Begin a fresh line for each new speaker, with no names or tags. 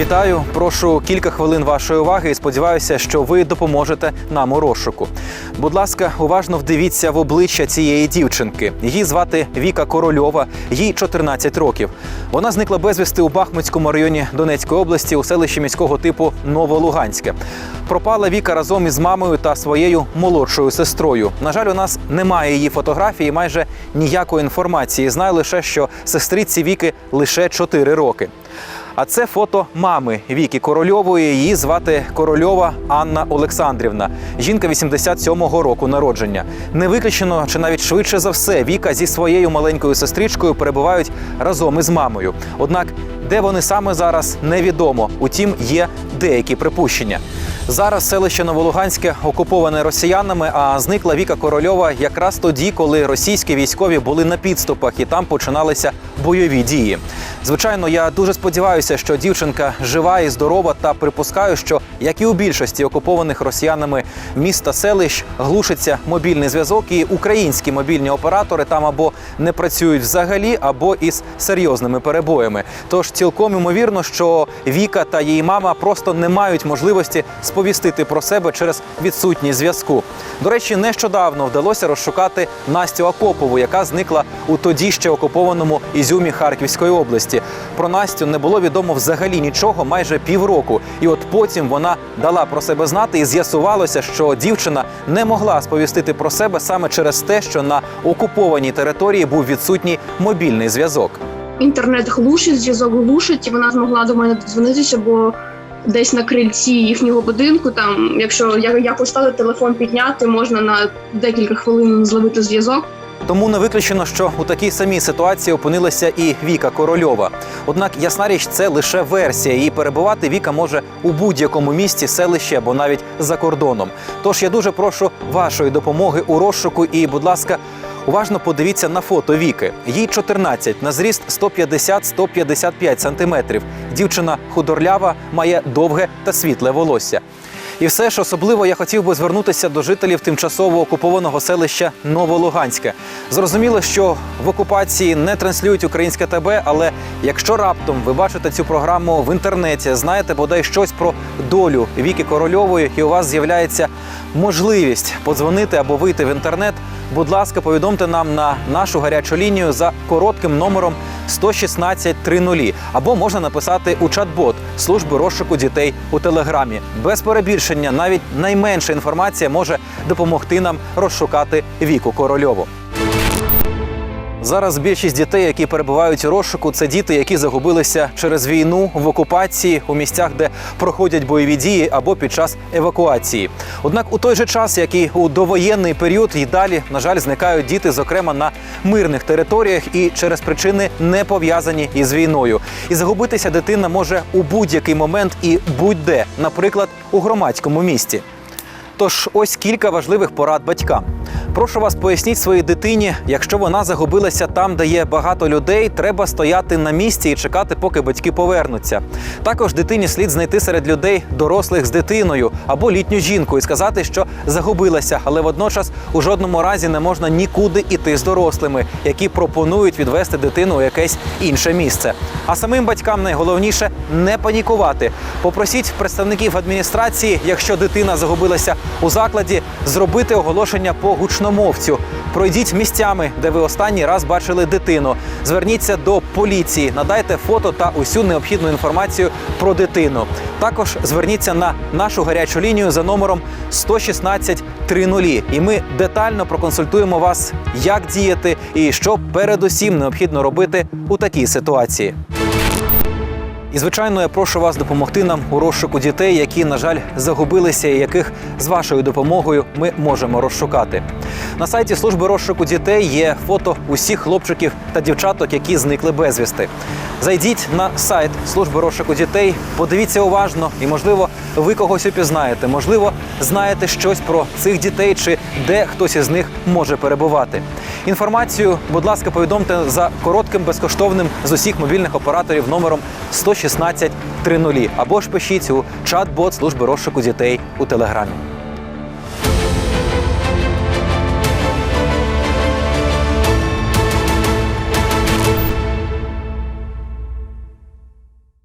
Вітаю, прошу кілька хвилин вашої уваги і сподіваюся, що ви допоможете нам у розшуку. Будь ласка, уважно вдивіться в обличчя цієї дівчинки. Її звати Віка Корольова, їй 14 років. Вона зникла безвісти у Бахмутському районі Донецької області у селищі міського типу Новолуганське. Пропала Віка разом із мамою та своєю молодшою сестрою. На жаль, у нас немає її фотографії, майже ніякої інформації. Знаю лише, що сестриці Віки лише 4 роки. А це фото мами Віки Корольової. Її звати Корольова Анна Олександрівна. Жінка 87-го року народження. Не виключено, чи навіть швидше за все, Віка зі своєю маленькою сестричкою перебувають разом із мамою. Однак, де вони саме зараз, невідомо. Утім, є деякі припущення. Зараз селище Новолуганське окуповане росіянами, а зникла Віка Корольова якраз тоді, коли російські військові були на підступах і там починалися бойові дії. Звичайно, я дуже сподіваюся, що дівчинка жива і здорова, та припускаю, що як і у більшості окупованих росіянами міст та селищ глушиться мобільний зв'язок, і українські мобільні оператори там або не працюють взагалі, або із серйозними перебоями. Тож цілком ймовірно, що Віка та її мама просто не мають можливості сповістити про себе через відсутність зв'язку. До речі, нещодавно вдалося розшукати Настю Акопову, яка зникла у тоді ще окупованому Ізюмі Харківської області. Про Настю не було відомо взагалі нічого майже півроку. І от потім вона дала про себе знати, і з'ясувалося, що дівчина не могла сповістити про себе саме через те, що на окупованій території був відсутній мобільний зв'язок.
Інтернет глушить, зв'язок глушить, і вона змогла до мене додзвонитися, бо десь на крильці їхнього будинку, там, якщо якось стати телефон підняти, можна на декілька хвилин зловити зв'язок.
Тому не виключено, що у такій самій ситуації опинилася і Віка Корольова. Однак, ясна річ, це лише версія. І перебувати Віка може у будь-якому місті, селищі або навіть за кордоном. Тож я дуже прошу вашої допомоги у розшуку і, будь ласка. Уважно подивіться на фото Віки. Їй 14, на зріст 150-155 сантиметрів. Дівчина худорлява, має довге та світле волосся. І все ж особливо я хотів би звернутися до жителів тимчасово окупованого селища Новолуганське. Зрозуміло, що в окупації не транслюють українське ТБ, але якщо раптом ви бачите цю програму в інтернеті, знаєте бодай щось про долю Віки Корольової, і у вас з'являється можливість подзвонити або вийти в інтернет. Будь ласка, повідомте нам на нашу гарячу лінію за коротким номером 116 30 або можна написати у чат-бот служби розшуку дітей у телеграмі. Без перебільшення, навіть найменша інформація може допомогти нам розшукати віку корольову. Зараз більшість дітей, які перебувають у розшуку, це діти, які загубилися через війну в окупації у місцях, де проходять бойові дії або під час евакуації. Однак у той же час, як і у довоєнний період, і далі, на жаль, зникають діти, зокрема на мирних територіях і через причини не пов'язані із війною. І загубитися дитина може у будь-який момент і будь-де, наприклад, у громадському місті. Тож ось кілька важливих порад батькам. Прошу вас, поясніть своїй дитині, якщо вона загубилася там, де є багато людей, треба стояти на місці і чекати, поки батьки повернуться. Також дитині слід знайти серед людей дорослих з дитиною або літню жінку і сказати, що загубилася, але водночас у жодному разі не можна нікуди іти з дорослими, які пропонують відвести дитину у якесь інше місце. А самим батькам найголовніше не панікувати. Попросіть представників адміністрації, якщо дитина загубилася у закладі, зробити оголошення по гучномовцю. Пройдіть місцями, де ви останній раз бачили дитину. Зверніться до поліції, надайте фото та усю необхідну інформацію про дитину. Також зверніться на нашу гарячу лінію за номером 116 30. І ми детально проконсультуємо вас, як діяти і що передусім необхідно робити у такій ситуації. І звичайно, я прошу вас допомогти нам у розшуку дітей, які, на жаль, загубилися, і яких з вашою допомогою ми можемо розшукати. На сайті служби розшуку дітей є фото усіх хлопчиків та дівчаток, які зникли безвісти. Зайдіть на сайт служби розшуку дітей, подивіться уважно, і можливо, ви когось упізнаєте. Можливо, знаєте щось про цих дітей чи де хтось із них може перебувати. Інформацію, будь ласка, повідомте за коротким безкоштовним з усіх мобільних операторів номером 116 30 або ж пишіть у чат-бот служби розшуку дітей у телеграмі.